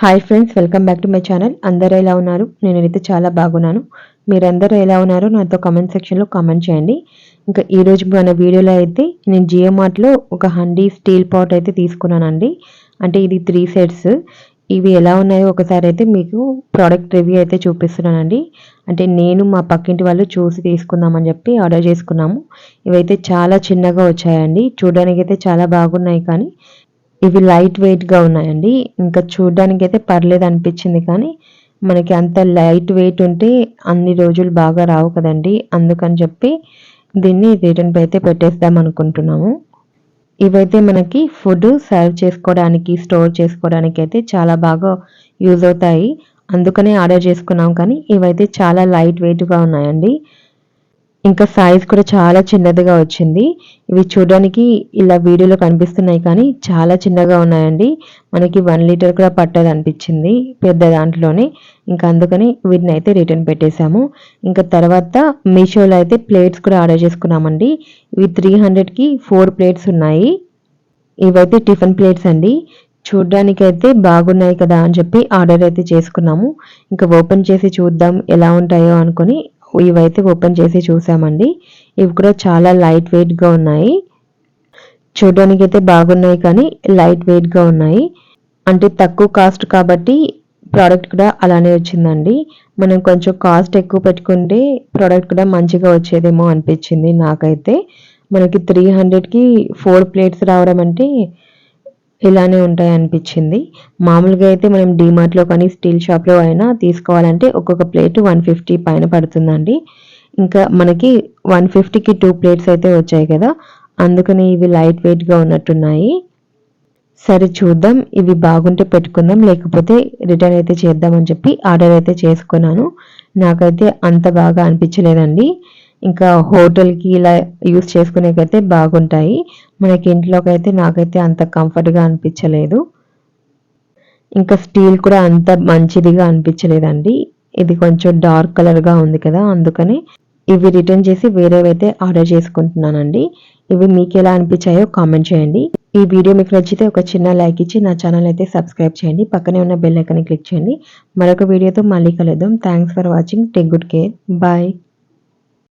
Hi friends welcome back to my channel అందరూ ఎలా ఉన్నారు? నేనైతే చాలా బాగున్నాను. మీరందరూ ఎలా ఉన్నారో? నాతో కమెంట్ సెక్షన్లో కామెంట్ చేయండి. ఇంకా ఈరోజు మన వీడియోలో అయితే నేను జియో మార్ట్లో ఒక హండీ స్టీల్ పాట్ అయితే తీసుకున్నానండి. అంటే ఇది త్రీ సెట్స్ ఇవి ఎలా ఉన్నాయో ఒకసారి అయితే మీకు ప్రోడక్ట్ రివ్యూ అయితే చూపిస్తున్నానండి. అంటే నేను మా పక్కింటి వాళ్ళు చూసి తీసుకుందామని చెప్పి ఆర్డర్ చేసుకున్నాము. ఇవైతే చాలా చిన్నగా వచ్చాయండి. చూడడానికి అయితే చాలా బాగున్నాయి కానీ ఇవి లైట్ వెయిట్గా ఉన్నాయండి. ఇంకా చూడడానికి అయితే పర్లేదు అనిపించింది కానీ మనకి అంత లైట్ వెయిట్ ఉంటే అన్ని రోజులు బాగా రావు కదండి. అందుకని చెప్పి దీన్ని రిటర్న్ అయితే పెట్టేద్దాం అనుకుంటున్నాము. ఇవైతే మనకి ఫుడ్ సర్వ్ చేసుకోవడానికి స్టోర్ చేసుకోవడానికి అయితే చాలా బాగా యూజ్ అవుతాయి. అందుకనే ఆర్డర్ చేసుకున్నాం కానీ ఇవైతే చాలా లైట్ వెయిట్గా ఉన్నాయండి. ఇంకా సైజ్ కూడా చాలా చిన్నదిగా వచ్చింది. ఇవి చూడడానికి ఇలా వీడియోలో కనిపిస్తున్నాయి కానీ చాలా చిన్నగా ఉన్నాయండి. మనకి వన్ లీటర్ కూడా పట్టదు అనిపించింది పెద్ద దాంట్లోనే. ఇంకా అందుకని వీటిని అయితే రిటర్న్ పెట్టేశాము. ఇంకా తర్వాత మీషోలో అయితే ప్లేట్స్ కూడా ఆర్డర్ చేసుకున్నామండి. ఇవి త్రీ హండ్రెడ్కి ఫోర్ ప్లేట్స్ ఉన్నాయి. ఇవైతే టిఫిన్ ప్లేట్స్ అండి. చూడ్డానికి అయితే బాగున్నాయి కదా అని చెప్పి ఆర్డర్ అయితే చేసుకున్నాము. ఇంకా ఓపెన్ చేసి చూద్దాం ఎలా ఉంటాయో అనుకుని ఇవైతే ఓపెన్ చేసి చూసామండి. ఇవి కూడా చాలా లైట్ వెయిట్గా ఉన్నాయి. చూడడానికి అయితే బాగున్నాయి కానీ లైట్ వెయిట్గా ఉన్నాయి. అంటే తక్కువ కాస్ట్ కాబట్టి ప్రోడక్ట్ కూడా అలానే వచ్చిందండి. మనం కొంచెం కాస్ట్ ఎక్కువ పెట్టుకుంటే ప్రోడక్ట్ కూడా మంచిగా వచ్చేదేమో అనిపించింది నాకైతే. మనకి త్రీ హండ్రెడ్కి ఫోర్ ప్లేట్స్ రావడం అంటే ఇలానే ఉంటాయి అనిపించింది మామూలుగా అయితే మనం డీమార్ట్లో కానీ స్టీల్ షాప్లో అయినా తీసుకోవాలంటే ఒక్కొక్క ప్లేట్ వన్ ఫిఫ్టీ పైన పడుతుందండి. ఇంకా మనకి వన్ ఫిఫ్టీకి టూ ప్లేట్స్ అయితే వచ్చాయి కదా అందుకని ఇవి లైట్ వెయిట్గా ఉన్నట్టున్నాయి. సరే చూద్దాం ఇవి బాగుంటే పెట్టుకుందాం లేకపోతే రిటర్న్ అయితే చేద్దామని చెప్పి ఆర్డర్ అయితే చేసుకున్నాను. నాకైతే అంత బాగా అనిపించలేదండి. ఇంకా హోటల్కి ఇలా యూస్ చేసుకునేకైతే బాగుంటాయి. మనకి ఇంట్లోకి అయితే నాకైతే అంత కంఫర్ట్గా అనిపించలేదు. ఇంకా స్టీల్ కూడా అంత మంచిదిగా అనిపించలేదండి. ఇది కొంచెం డార్క్ కలర్గా ఉంది కదా అందుకని ఇవి రిటర్న్ చేసి వేరేవైతే ఆర్డర్ చేసుకుంటున్నానండి. ఇవి మీకు ఎలా అనిపించాయో కామెంట్ చేయండి. ఈ వీడియో మీకు నచ్చితే ఒక చిన్న లైక్ ఇచ్చి నా ఛానల్ అయితే సబ్స్క్రైబ్ చేయండి. పక్కనే ఉన్న బెల్ ఐకాన్ని క్లిక్ చేయండి. మరొక వీడియోతో మళ్ళీ కలుద్దాం. Thanks for watching. Take good care. Bye.